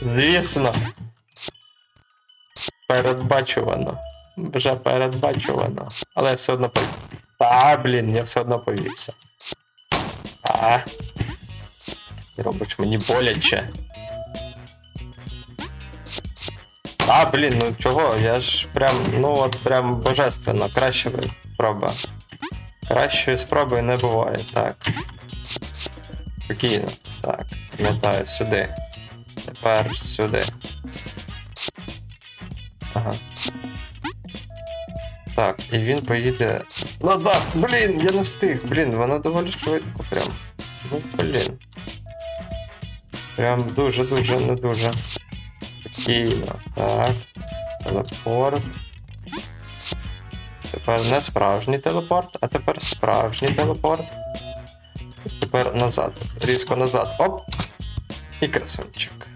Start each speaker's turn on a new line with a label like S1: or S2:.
S1: Звісно. Передбачувано. Вже передбачувано. Але я все одно повів. А, блін, я все одно повівся. А. Робиш мені боляче. А, блін, ну чого? Я ж прям, ну от прям божественно. Краще спроба. Кращої спроби не буває, так. Спокійно. Так, пам'ятаю, сюди. Тепер сюди. Ага. Так, і він поїде. Назад! Блін, я не встиг. Блін, вона доволі швидко прям. Ну, блін. Прям дуже-дуже не дуже. Спокійно. Так. Телепорт. Тепер не справжній телепорт, а тепер справжній телепорт. Тепер назад. Різко назад. Оп! І красунчик.